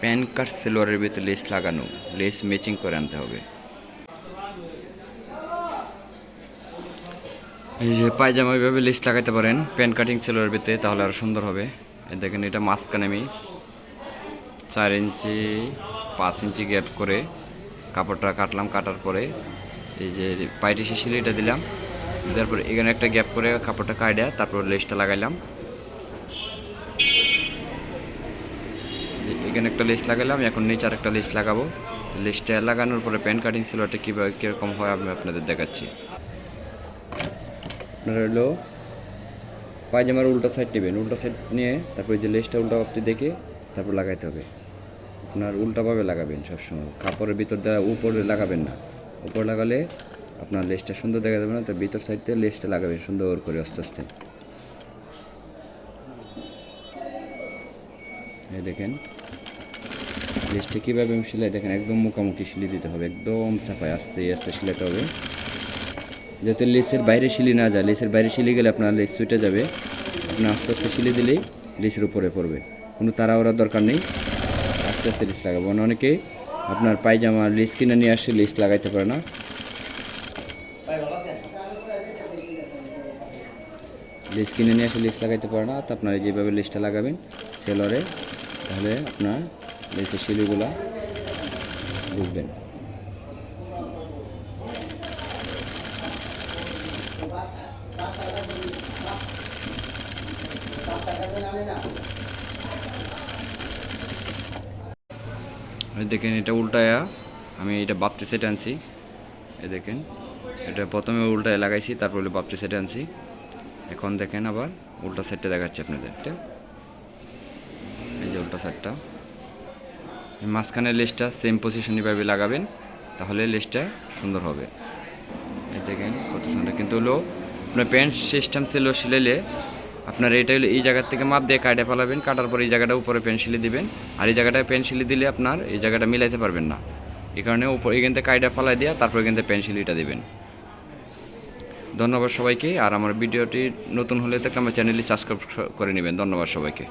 Pan card সেলোয়ারের ভিতরে less লাগানো, less matching করে আনতে হবে। এই যে পায়জামা ওইভাবে লেস লাগাইতে পারেন, প্যান কাটিং সেলোয়ারের ভিতরে, তাহলে আরও সুন্দর হবে। দেখেন, এটা মাঝখানে আমি চার ইঞ্চি, পাঁচ ইঞ্চি গ্যাপ করে কাপড়টা কাটলাম, কাটার পরে এই যে পাইটি শিশিলিটা দিলাম। দেওয়ার পরে এখানে একটা গ্যাপ করে কাপড়টা কাটে তারপর লেসটা লাগাইলাম। এখানে একটা লেস লাগালাম, এখন নিচে আর একটা লেস লাগাবো লেসটা লাগানোর পরে প্যান কাটিং সিলোয়ারটা কীভাবে কীরকম হয় আমি আপনাদের দেখাচ্ছি। আপনার হলো পায়জামার উল্টা সাইড নেবেন, উল্টা সাইড নিয়ে তারপর যে লেসটা উল্টা ভাবতে দেখে তারপর লাগাইতে হবে। আপনার উল্টাভাবে লাগাবেন সবসময়, কাপড়ের ভিতর দেওয়া উপরে লাগাবেন না। উপরে লাগালে আপনার লেসটা সুন্দর দেখা যাবে না, তো ভিতর সাইড থেকে লেসটা লাগাবেন সুন্দর করে আস্তে আস্তে। এই দেখেন। লেসটা কীভাবে আমি সেলাই দেখেন, একদম মুখামুখি সিলি দিতে হবে, একদম চাপায় আস্তে আস্তে সিলাতে হবে। যাতে লেসের বাইরে সিলি না যায়, লেসের বাইরে সিলি গেলে আপনার লেস ছুটে যাবে। আপনি আস্তে আস্তে সিলি দিলেই লেসের উপরে পড়বে। কোনো তারা তাড়াহুড়ার দরকার নেই, আস্তে আস্তে লেস লাগাবো। অনেকে আপনার পায়জামা লেস কিনে নিয়ে আসে, লেস লাগাইতে পারে না। লেস কিনে নিয়ে আসে, লেস লাগাইতে পারে না। তো আপনারা যেভাবে লেসটা লাগাবেন, সেলরে তাহলে আপনার লেসের শিলিগুলা বুঝবেন। দেখেন, এটা উল্টায়া, আমি এটা বাপটি সেট আনছি। এই দেখেন, এটা প্রথমে উল্টায় লাগাইছি, তারপরে বাপটি সেট আনছি। এখন দেখেন আবার উল্টা সাইডটা দেখাচ্ছি আপনাদের সাইডটা এই মাঝখানের লেসটা সেম পজিশন এভাবে লাগাবেন, তাহলে লেসটা সুন্দর হবে। এই দেখেন কত সুন্দর। কিন্তু হলো আপনার প্যান্ট সিস্টেম ছিল সিলাইলে আপনার এটা হলো এই জায়গার থেকে মাপ দিয়ে কাটে ফেলাবেন, কাটার পর এই জায়গাটা উপরে পেন্সিলি দিবেন। আর এই জায়গাটায় পেন্সিলি দিলে আপনার এই জায়গাটা মিলাইতে পারবেন না। এই কারণে উপর এখান থেকে কাইডা ফেলাই দেওয়া তারপর এখান থেকে পেন্সিলিটা দেবেন। ধন্যবাদ সবাইকে। আর আমার ভিডিওটি নতুন হলে তো আমার চ্যানেলটি সাবস্ক্রাইব করে নেবেন। ধন্যবাদ সবাইকে।